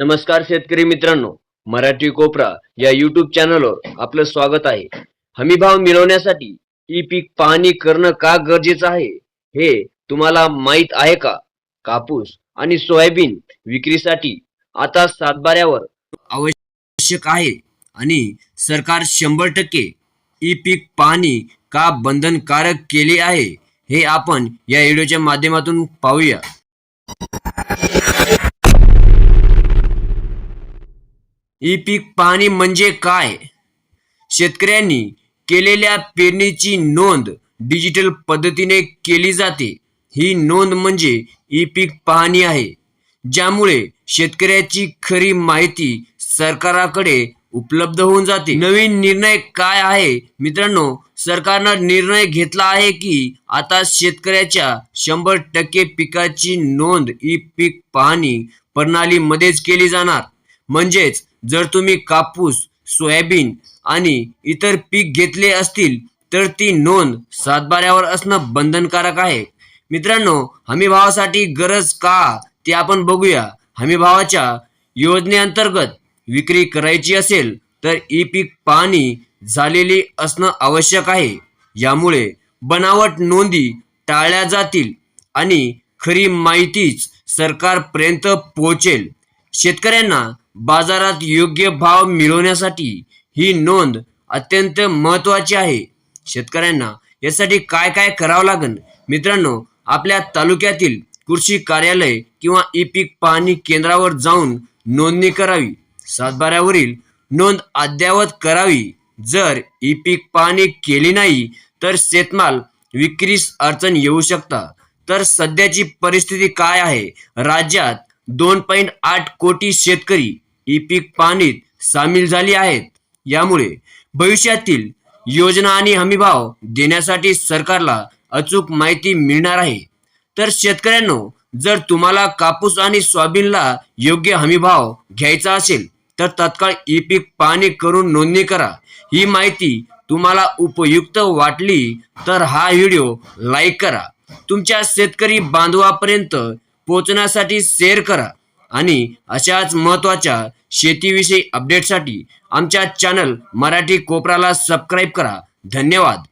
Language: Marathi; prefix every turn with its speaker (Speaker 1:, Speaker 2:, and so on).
Speaker 1: नमस्कार शेतकरी मित्रांनो मराठी कोपरा या युट्यूब चॅनलवर आपलं स्वागत आहे. हमी भाव मिळवण्यासाठी ई पीक पाहणी करणं का गरजेचं आहे हे तुम्हाला माहीत आहे का? कापूस आणि सोयाबीन विक्रीसाठी आता सातबाऱ्यावर आवश्यक आहे आणि सरकार शंभर टक्के ई पीक पाहणी का बंधनकारक केले आहे हे आपण या व्हिडिओच्या माध्यमातून पाहूया. ई पीक पाहणी म्हणजे काय? शेतकऱ्यांनी केलेल्या पेरणीची नोंद डिजिटल पद्धतीने केली जाते. ही नोंद म्हणजे ई पीक पाहणी आहे ज्यामुळे शेतकऱ्याची खरी माहिती सरकाराकडे उपलब्ध होऊन जाते. नवीन निर्णय काय आहे? मित्रांनो सरकारनं निर्णय घेतला आहे की आता शेतकऱ्याच्या शंभर टक्के पिकाची नोंद ई पीक पाहणी प्रणालीमध्येच केली जाणार. म्हणजेच जर तुम्ही कापूस सोयाबीन आणि इतर पीक घेतले असतील तर ती नोंद सातबाऱ्यावर असणं बंधनकारक आहे. मित्रांनो हमीभावासाठी गरज का ते आपण बघूया. हमीभावाच्या योजनेअंतर्गत विक्री करायची असेल तर ई पीक पाहणी झालेली असणं आवश्यक आहे. यामुळे बनावट नोंदी टाळल्या जातील आणि खरी माहितीच सरकारपर्यंत पोहोचेल. शेतकऱ्यांना बाजारात योग्य भाव मिळवण्यासाठी ही नोंद अत्यंत महत्वाची आहे. शेतकऱ्यांना यासाठी काय काय करावं लागेल मित्रांनो आपल्या तालुक्यातील कृषी कार्यालय किंवा ई पीक पाहणी केंद्रावर जाऊन नोंदणी करावी. सातबाऱ्यावरील नोंद अद्ययावत करावी. जर ई पीक पाहणी केली नाही तर शेतमाल विक्रीस अडचण येऊ शकता. तर सध्याची परिस्थिती काय आहे? राज्यात दोन पॉईंट आठ कोटी शेतकरी ई पीक पाहणीत सामील झाली आहेत. यामुळे भविष्यातील योजना आणि हमीभाव देण्यासाठी सरकारला अचूक माहिती मिळणार आहे. तर शेतकऱ्यांनो जर तुम्हाला कापूस आणि सोयाबीनला योग्य हमीभाव घ्यायचा असेल तर तत्काळ ई पीक पाहणी करून नोंदणी करा. ही माहिती तुम्हाला उपयुक्त वाटली तर हा व्हिडिओ लाईक करा. तुमच्या शेतकरी बांधवापर्यंत पोहोचण्यासाठी शेअर करा. आणि अशाच महत्त्वाच्या शेतीविषयी अपडेटसाठी आमच्या चॅनल मराठी कोपराला सबस्क्राईब करा. धन्यवाद.